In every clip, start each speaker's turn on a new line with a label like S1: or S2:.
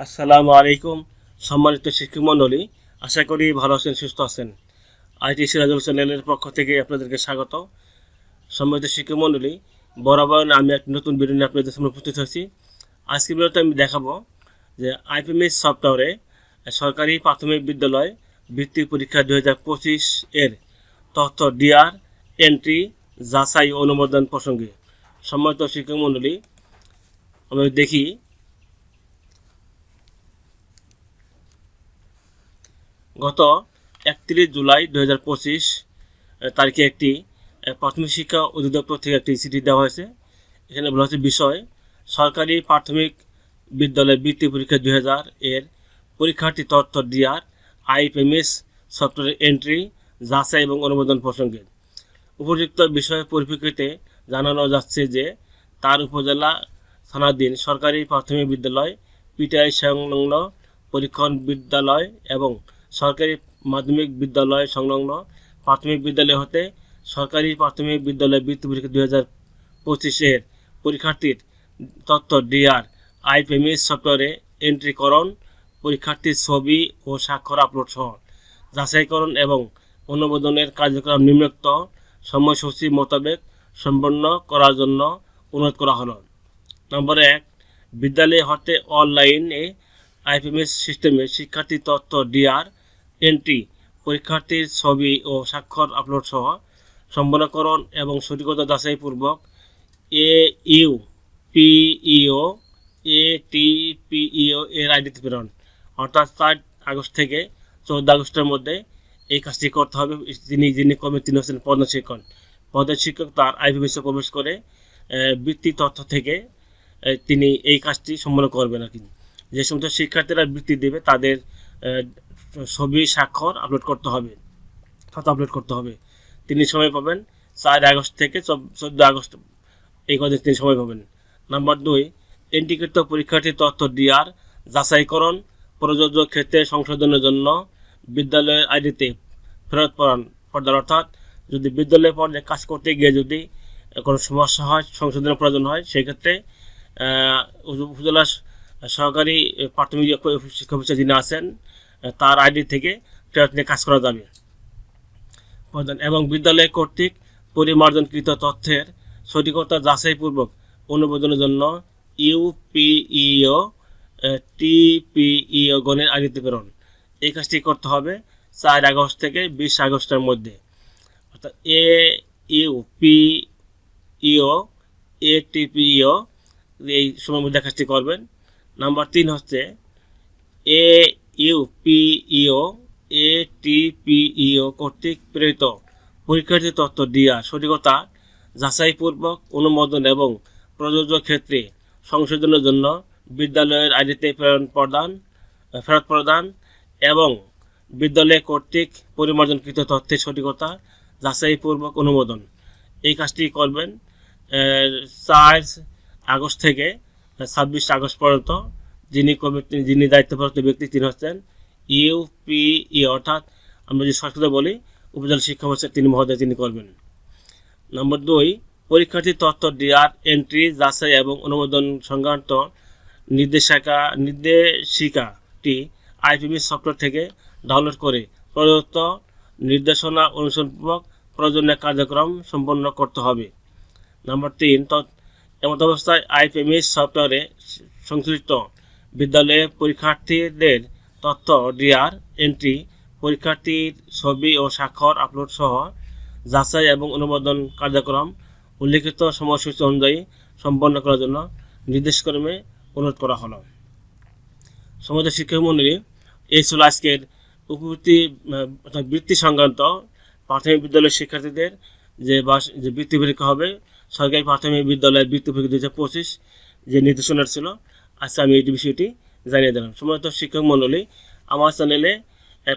S1: আসসালামু আলাইকুম, সম্মানিত শিক্ষক মণ্ডলী আশা করি ভালো আছেন, সুস্থ আছেন। আইটি সিরাজুল চ্যানেলের পক্ষ থেকে আপনাদেরকে স্বাগত। সম্মানিত শিক্ষক মণ্ডলী বরাবর আমি এক নতুন নিয়ে আপনাদের সামনে উপস্থিত হয়েছি। আজকের ভিডিওতে আমি দেখাবো যে আইপিএমএস সফটওয়্যারে সরকারি প্রাথমিক বিদ্যালয় বৃত্তি পরীক্ষা দু হাজার পঁচিশ এর তথ্য ডিআর এন্ট্রি যাচাই অনুমোদন প্রসঙ্গে। সম্মানিত শিক্ষক মণ্ডলী আমরা দেখি গত একত্রিশ জুলাই দু হাজার পঁচিশ তারিখে একটি প্রাথমিক শিক্ষা অধিদপ্তর থেকে একটি চিঠি দেওয়া হয়েছে। এখানে বলা হচ্ছে বিষয়, সরকারি প্রাথমিক বিদ্যালয় বৃত্তি পরীক্ষা দুই হাজার, এর পরীক্ষার্থী তথ্য ডিআর আইপিএমএস সফটওয়্যার এন্ট্রি, যাচাই এবং অনুমোদন প্রসঙ্গে। উপযুক্ত বিষয়ের পরিপ্রেক্ষিতে জানানো যাচ্ছে যে, তার উপজেলা থানাধীন সরকারি প্রাথমিক বিদ্যালয়, পিটিআই সংলগ্ন পরীক্ষণ বিদ্যালয় এবং সরকারি মাধ্যমিক বিদ্যালয় সংলগ্ন প্রাথমিক বিদ্যালয় হতে সরকারি প্রাথমিক বিদ্যালয় বৃত্তি পরীক্ষা দুই হাজার পঁচিশের পরীক্ষার্থীর তথ্য ডিআর আইপিএমএস সফটওয়্যারে এন্ট্রিকরণ, পরীক্ষার্থীর ছবি ও স্বাক্ষর আপলোড সহ যাচাইকরণ এবং অনুমোদনের কার্যক্রম নিম্নোক্ত সময়সূচি মোতাবেক সম্পন্ন করার জন্য অনুরোধ করা হলো। নম্বর এক, বিদ্যালয় হতে অনলাইনে আইপিএমএস সিস্টেমে শিক্ষার্থী তথ্য ডিআর এন্ট্রি পরীক্ষার্থীর ছবি ও স্বাক্ষর আপলোড সহ সম্পন্নকরণ এবং সঠিকতা যাচাইপূর্বক A U PEO A T PEO এর আইডিতে প্রেরণ। অর্থাৎ চার আগস্ট থেকে চৌদ্দ আগস্টের মধ্যে এই কাজটি করতে হবে। তিনি যিনি কর্মী তিনি হচ্ছেন প্রধান শিক্ষক শিক্ষক তার আইপিএমএসে প্রবেশ করে বৃত্তি তথ্য থেকে তিনি এই কাজটি সম্পন্ন করবেন আর কি। যে সমস্ত শিক্ষার্থীরা বৃত্তি দেবে, তাদের ছবি, স্বাক্ষর আপলোড করতে হবে। তথ্য আপলোড করতে হবে। তিনি সময় পাবেন চার আগস্ট থেকে চোদ্দ আগস্ট এই কদিন তিনি সময় পাবেন। নাম্বার দুই, এন্টিকৃত পরীক্ষার্থী তথ্য ডিআর যাচাইকরণ, প্রযোজ্য ক্ষেত্রে সংশোধনের জন্য বিদ্যালয়ের আইডিতে ফেরত পড়ান পর্দার অর্থাৎ যদি বিদ্যালয়ে পর্যায়ে কাজ করতে গিয়ে যদি কোনো সমস্যা হয়, সংশোধনের প্রয়োজন হয়, সেক্ষেত্রে উপজেলা সহকারী প্রাথমিক শিক্ষা অফিসার যিনি আছেন তার আইডি থেকে ফেরত নিয়ে কাজ করা যাবে এবং বিদ্যালয় কর্তৃক পরিমার্জনকৃত তথ্যের সঠিকতা যাচাইপূর্বক অনুমোদনের জন্য ইউপিইও টিপিইও গণের আইডিতে প্রেরণ। এই কাজটি করতে হবে চার আগস্ট থেকে বিশ আগস্টের মধ্যে। অর্থাৎ এ ইউ পি ইও এ টিপিইও এই সময়ের মধ্যে কাজটি করবেন। নাম্বার তিন হচ্ছে এ ইউপিইও এ টিপিইও কর্তৃক প্রেরিত পরীক্ষার্থী তথ্য দিয়া সঠিকতা যাচাইপূর্বক অনুমোদন এবং প্রযোজ্য ক্ষেত্রে সংশোধনের জন্য বিদ্যালয়ের আইডিতে প্রেরণ প্রদান, ফেরত প্রদান এবং বিদ্যালয় কর্তৃক পরিমার্জনকৃত তথ্যের সঠিকতা যাচাইপূর্বক অনুমোদন। এই কাজটি করবেন চার আগস্ট থেকে ছাব্বিশ আগস্ট পর্যন্ত যিনি কমিটি যিনি দায়িত্বপ্রাপ্ত ব্যক্তি তিনি হচ্ছেন ইউপিই অর্থাৎ আমরা যদি সংস্কৃত বলি, উপজেলা শিক্ষা অফিসার তিনি মহোদয় তিনি করবেন। নম্বর দুই, পরীক্ষার্থী তথ্য ডিআর এন্ট্রি, যাচাই এবং অনুমোদন সংক্রান্ত নির্দেশিকা নির্দেশিকাটি আইপিএমএস সফটওয়্যার থেকে ডাউনলোড করে প্রদত্ত নির্দেশনা অনুসরণপূর্বক প্রয়োজনীয় কার্যক্রম সম্পন্ন করতে হবে। নম্বর তিন এমত অবস্থায় আইপিএমএস সফটওয়্যারে সংশ্লিষ্ট বিদ্যালয়ে পরীক্ষার্থীদের তথ্য ডিআর এন্ট্রি পরীক্ষার্থীর ছবি ও স্বাক্ষর আপলোড সহ যাচাই এবং অনুমোদন কার্যক্রম উল্লিখিত সময়সূচি অনুযায়ী সম্পন্ন করার জন্য নির্দেশক্রমে অনুরোধ করা হলো। সমাজের শিক্ষক মন্ডলী এই আজকের উপবৃত্তি, অর্থাৎ বৃত্তি সংক্রান্ত প্রাথমিক বিদ্যালয়ের শিক্ষার্থীদের যে বাস, যে বৃত্তি পরীক্ষা হবে, সরকারি প্রাথমিক বিদ্যালয়ের বৃত্তি পরীক্ষা দু হাজার পঁচিশ যে নির্দেশনা ছিল আজকে আমি এই বিষয়টি জানিয়ে দিলাম। সম্মানিত শিক্ষক মণ্ডলী, আমার চ্যানেলে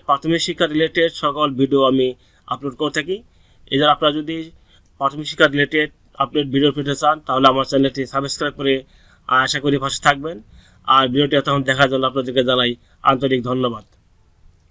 S1: প্রাথমিক শিক্ষা রিলেটেড সকল ভিডিও আমি আপলোড করে থাকি। এছাড়া আপনারা যদি প্রাথমিক শিক্ষা রিলেটেড আপডেট ভিডিও পেতে চান, তাহলে আমার চ্যানেলটি সাবস্ক্রাইব করে আশা করি পাশে থাকবেন। আর ভিডিওটি এতক্ষণ দেখার জন্য আপনাদেরকে জানাই আন্তরিক ধন্যবাদ।